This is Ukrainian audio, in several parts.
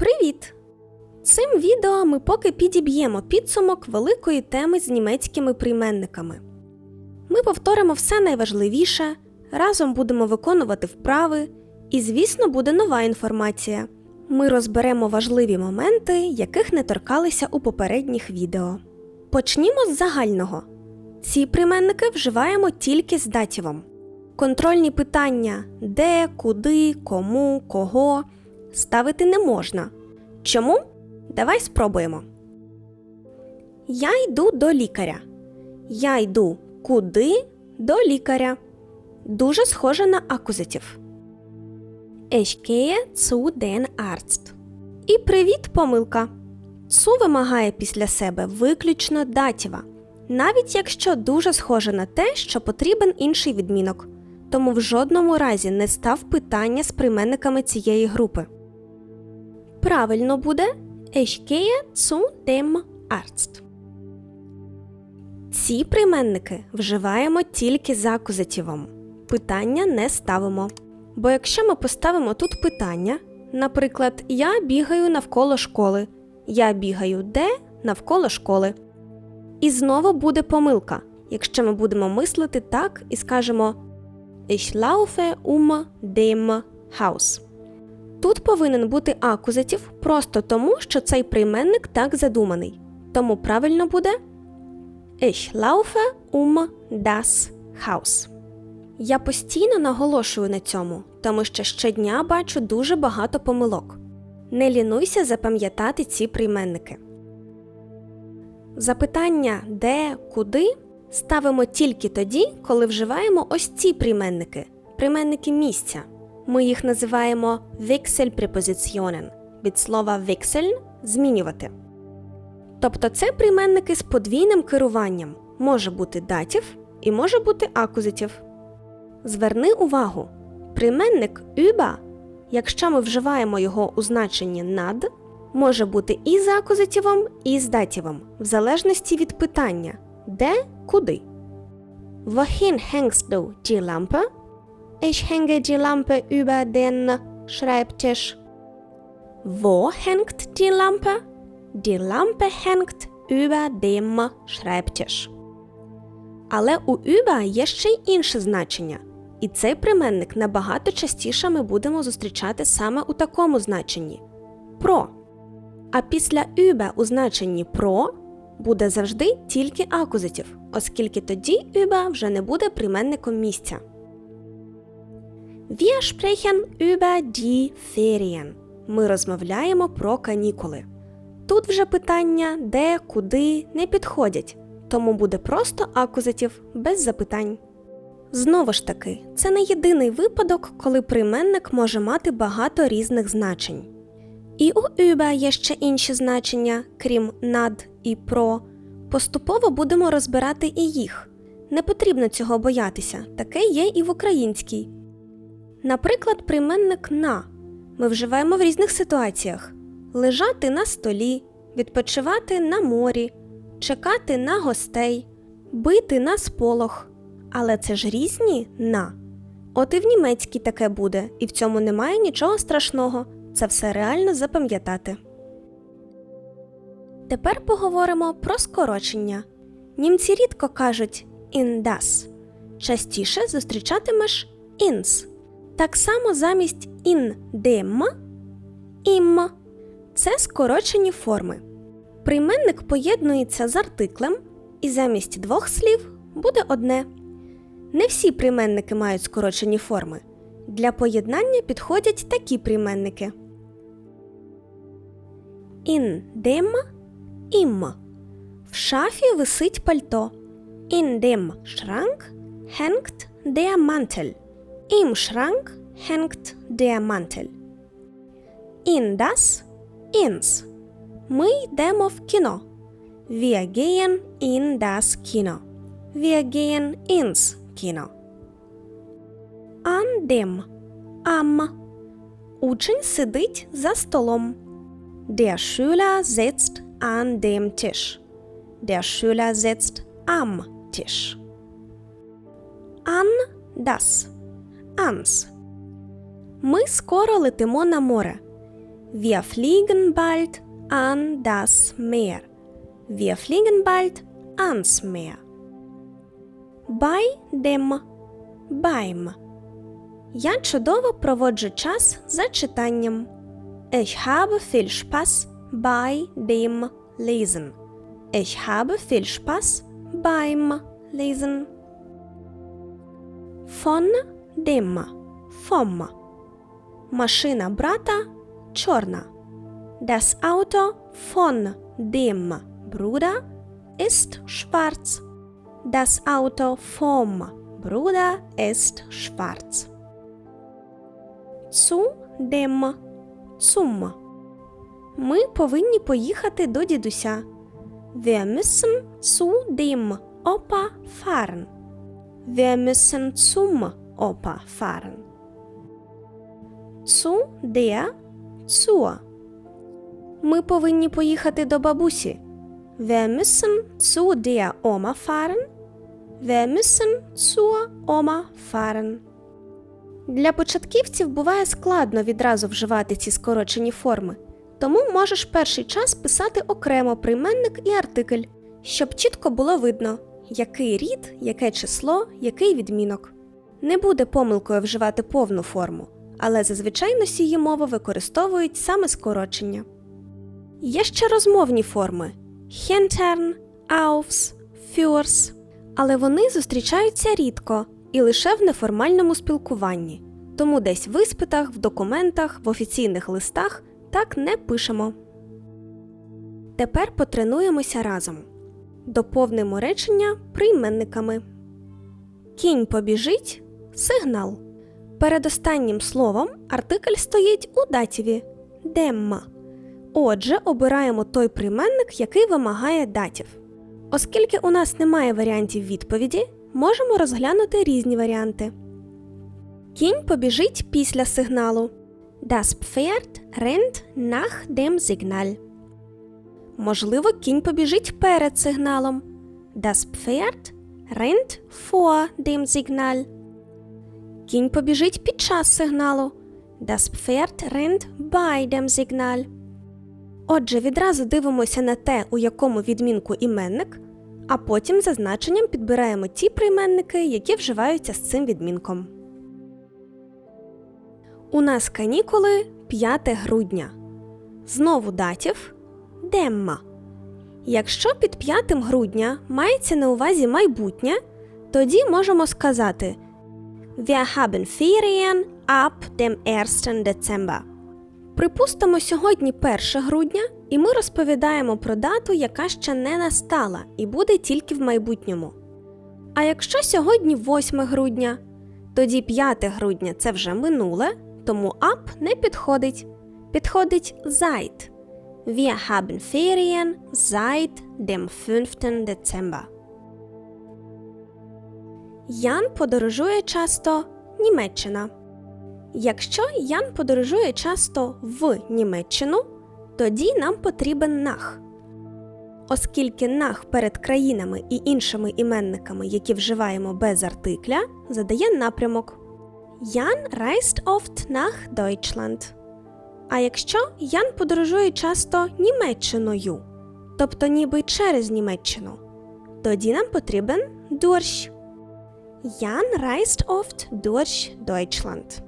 Привіт! Цим відео ми поки підіб'ємо підсумок великої теми з німецькими прийменниками. Ми повторимо все найважливіше, разом будемо виконувати вправи, і, звісно, буде нова інформація. Ми розберемо важливі моменти, яких не торкалися у попередніх відео. Почнімо з загального. Ці прийменники вживаємо тільки з датівом. Контрольні питання де, куди, кому, кого ставити не можна. Чому? Давай спробуємо. Я йду до лікаря. Я йду куди до лікаря. Дуже схоже на акузатив. Ich gehe zu den. І привіт, помилка. Цу вимагає після себе виключно датіва, навіть якщо дуже схоже на те, що потрібен інший відмінок, тому в жодному разі не став питання з прийменниками цієї групи. Правильно буде Ich gehe zu dem. Ці прийменники вживаємо тільки з акузативом. Питання не ставимо. Бо якщо ми поставимо тут питання, наприклад, я бігаю навколо школи, я бігаю де навколо школи. І знову буде помилка, якщо ми будемо мислити так і скажемо Ich laufe um dem Haus. Тут повинен бути акузатив просто тому, що цей прийменник так задуманий. Тому правильно буде Ich laufe um das Haus. Я постійно наголошую на цьому, тому що щодня бачу дуже багато помилок. Не лінуйся запам'ятати ці прийменники. Запитання де, куди ставимо тільки тоді, коли вживаємо ось ці прийменники прийменники місця. Ми їх називаємо Wechselpräpositionen від слова wechseln – змінювати. Тобто це прийменники з подвійним керуванням може бути датів і може бути акузатив. Зверни увагу, прийменник über, якщо ми вживаємо його у значенні над, може бути і з акузативом, і з датівом, в залежності від питання де, куди. Wohin hängst du die Lampe? Ich hänge die Lampe über den Schreibtisch. Wo hängt die Lampe? Die Lampe hängt über dem Schreibtisch. Але у über є ще й інше значення, і цей прийменник набагато частіше ми будемо зустрічати саме у такому значенні про. А після über у значенні про буде завжди тільки акузатив, оскільки тоді über вже не буде прийменником місця. Wir sprechen über die Ferien. Ми розмовляємо про канікули. Тут вже питання де, куди не підходять, тому буде просто акузатив без запитань. Знову ж таки, це не єдиний випадок, коли прийменник може мати багато різних значень. І у über є ще інші значення, крім над і про. Поступово будемо розбирати і їх. Не потрібно цього боятися, таке є і в українській. Наприклад, прийменник на ми вживаємо в різних ситуаціях: лежати на столі, відпочивати на морі, чекати на гостей, бити на сполох. Але це ж різні на. От і в німецькій таке буде, і в цьому немає нічого страшного. Це все реально запам'ятати. Тепер поговоримо про скорочення. Німці рідко кажуть in das. Частіше зустрічатимеш ins. Так само замість in dem im. Це скорочені форми. Прийменник поєднується з артиклем, і замість двох слів буде одне. Не всі прийменники мають скорочені форми. Для поєднання підходять такі прийменники. In dem im. В шафі висить пальто. Dem Schrank hängt der Mantel. Im Schrank hängt der Mantel. In das ins. Ми йдемо в кіно. Wir gehen in das Kino. Wir gehen ins Kino. An dem. Am. Учень сидить за столом. Der Schüler sitzt an dem Tisch. Der Schüler sitzt am Tisch. An das. Ans. Ми скоро летимо на море. Wir fliegen bald an das Meer. Wir fliegen bald ans Meer. Bei dem beim. Я чудово проводжу час за читанням. Ich habe viel Spaß bei dem Lesen. Ich habe viel Spaß beim Lesen. Von dem. Vom. Машина брата чорна. Das Auto von dem Bruder ist schwarz. Das Auto vom Bruder ist schwarz. Zu dem zum. Ми повинні поїхати до дідуся. Wir müssen zu dem Opa fahren. Wir müssen zum Opa fahren. Zu der zur. Ми повинні поїхати до бабусі. Wir müssen zu der Oma fahren. Wir müssen zur Oma fahren. Для початківців буває складно відразу вживати ці скорочені форми, тому можеш перший час писати окремо прийменник і артикль, щоб чітко було видно, який рід, яке число, який відмінок. Не буде помилкою вживати повну форму, але зазвичай носії мови використовують саме скорочення. Є ще розмовні форми хентерн, aufs, fürs, але вони зустрічаються рідко і лише в неформальному спілкуванні, тому десь в іспитах, в документах, в офіційних листах так не пишемо. Тепер потренуємося разом. Доповнимо речення прийменниками. Кінь побіжить сигнал. Перед останнім словом артикль стоїть у датіві демма. Отже, обираємо той прийменник, який вимагає датів. Оскільки у нас немає варіантів відповіді, можемо розглянути різні варіанти. Кінь побіжить після сигналу. Das Pferd rennt nach dem Signal. Можливо, кінь побіжить перед сигналом. Das Pferd rennt vor dem Signal. Кінь побіжить під час сигналу. Das Pferd rennt bei dem Signal. Отже, відразу дивимося на те, у якому відмінку іменник, а потім за значенням підбираємо ті прийменники, які вживаються з цим відмінком. У нас канікули 5 грудня. Знову датів демма. Якщо під 5 грудня мається на увазі майбутнє, тоді можемо сказати Wir haben Ferien ab dem 1. Dezember. Припустимо, сьогодні 1 грудня, і ми розповідаємо про дату, яка ще не настала і буде тільки в майбутньому. А якщо сьогодні 8 грудня, тоді 5 грудня це вже минуле, тому ab не підходить. Підходить seit. Wir haben Ferien seit dem 5. Dezember. Ян подорожує часто Німеччина. Якщо Ян подорожує часто в Німеччину, тоді нам потрібен нах. Оскільки нах перед країнами і іншими іменниками, які вживаємо без артикля, задає напрямок. Ян reist oft nach Deutschland. А якщо Ян подорожує часто Німеччиною, тобто ніби через Німеччину, тоді нам потрібен durch. Jan reist oft durch Deutschland.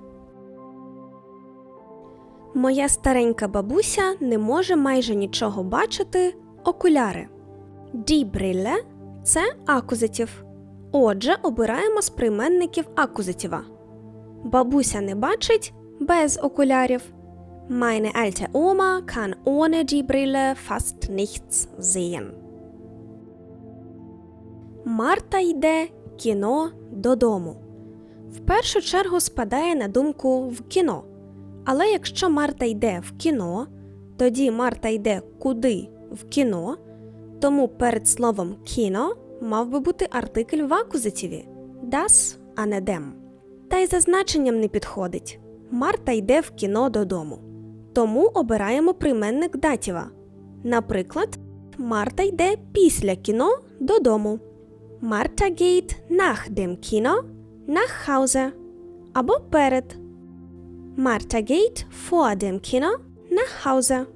Моя старенька бабуся не може майже нічого бачити окуляри. Die Brille – це акузатив. Отже, обираємо з прийменників акузатива. Бабуся не бачить без окулярів. Meine alte Oma kann ohne die Brille fast nichts sehen. Марта йде кіно додому. В першу чергу спадає на думку в кіно. Але якщо Марта йде в кіно, тоді Марта йде куди в кіно, тому перед словом кіно мав би бути артикль в акузативі das, а не dem. Та й за значенням не підходить. Марта йде в кіно додому. Тому обираємо прийменник датіва. Наприклад, Марта йде після кіно додому. Marta geht nach dem Kino nach Hause. Або перед. Marta geht vor dem Kino nach Hause.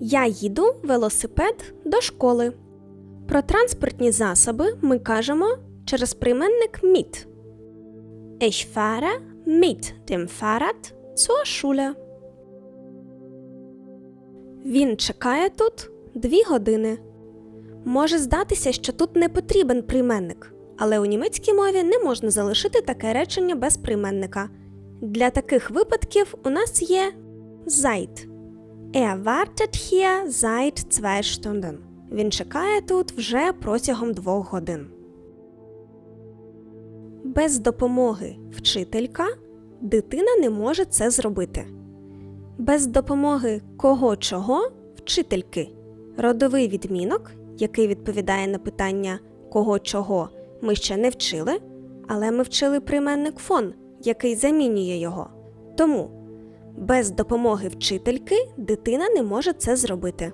Я їду велосипед до школи. Про транспортні засоби ми кажемо через прийменник mit. Ich fahre mit dem Fahrrad zur Schule. Він чекає тут дві години. Може здатися, що тут не потрібен прийменник, але у німецькій мові не можна залишити таке речення без прийменника. Для таких випадків у нас є seit. Er wartet hier seit zwei Stunden. Він чекає тут вже протягом двох годин. Без допомоги вчителька дитина не може це зробити. Без допомоги кого чого вчительки. Родовий відмінок, який відповідає на питання кого чого ми ще не вчили, але ми вчили прийменник фон, який замінює його. Тому без допомоги вчительки дитина не може це зробити.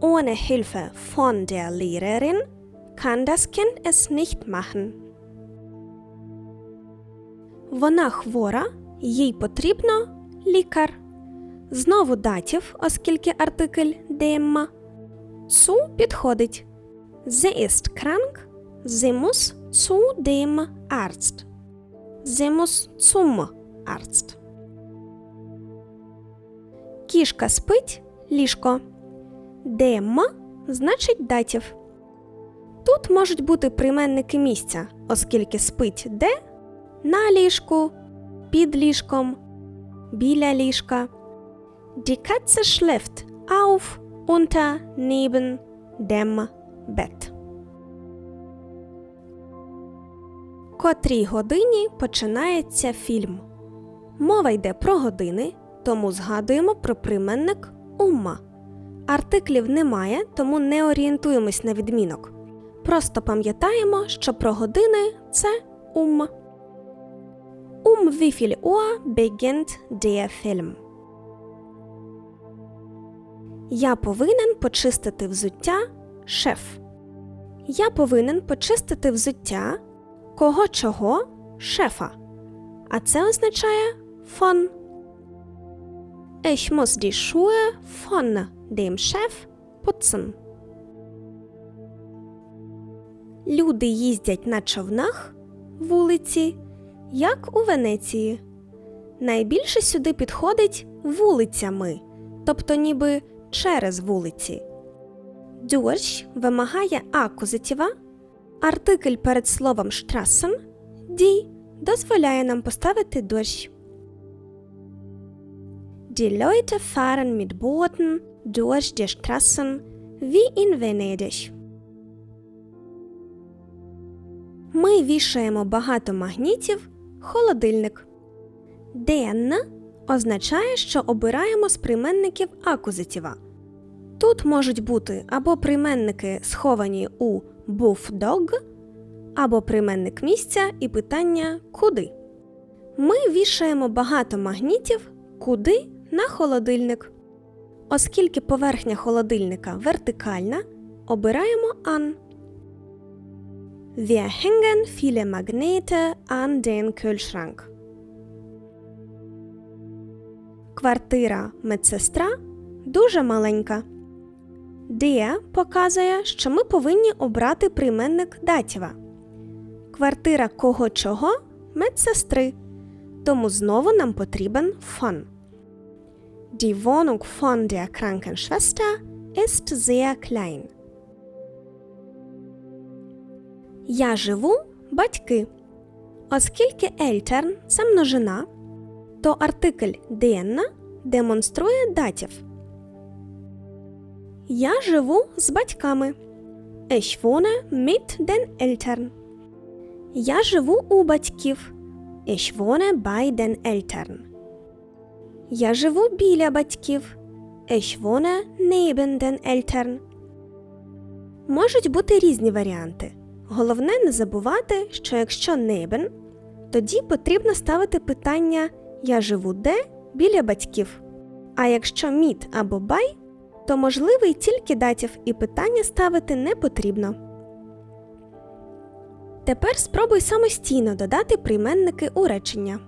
Ohne Hilfe von der Lehrerin kann das Kind es nicht machen. Вона хвора, їй потрібно лікар. Знову датів, оскільки артикль dem. Zu підходить. Sie ist krank, sie muss zu dem Arzt. Sie muss. Кішка спить ліжко. Dem значить датів. Тут можуть бути прийменники місця, оскільки спить де на ліжку, під ліжком, біля ліжка. Die Katze schläft unter, neben dem Bett. Котрій годині починається фільм. Мова йде про години, тому згадуємо про прийменник умма. Артиклів немає, тому не орієнтуємось на відмінок. Просто пам'ятаємо, що про години це ум. Um wie viel Uhr beginnt der? Я повинен почистити взуття шеф. Я повинен почистити взуття кого чого шефа. А це означає фон. Ich muss die Schuhe von dem Chef putzen. Люди їздять на човнах вулиці, як у Венеції. Найбільше сюди підходить вулицями, тобто ніби через вулиці. Durch вимагає акузатива, артикль перед словом Strassen die дозволяє нам поставити durch. Die Leute fahren mit Booten durch die Straßen wie in Venedig. Ми вішаємо багато магнітів холодильник. Den означає, що обираємо з прийменників акузатива. Тут можуть бути або прийменники, сховані у був дог, або прийменник місця і питання куди. Ми вішаємо багато магнітів куди на холодильник. Оскільки поверхня холодильника вертикальна, обираємо An. Wir hängen viele Magnete an den Kühlschrank. Квартира медсестра дуже маленька. Der показує, що ми повинні обрати прийменник датєва. Квартира кого чого медсестри. Тому знову нам потрібен von. Die Wohnung von der Krankenschwester ist sehr klein. Я живу батьки. Оскільки Eltern – це множина, то артикль den демонструє датів. Я живу з батьками. Ich wohne mit den Eltern. Я живу у батьків. Ich wohne bei den Eltern. Я живу біля батьків. Ich wohne neben den Eltern. Можуть бути різні варіанти. Головне не забувати, що якщо neben, тоді потрібно ставити питання Я живу де біля батьків. А якщо мід або бай, то можливий тільки датів і питання ставити не потрібно. Тепер спробуй самостійно додати прийменники у речення.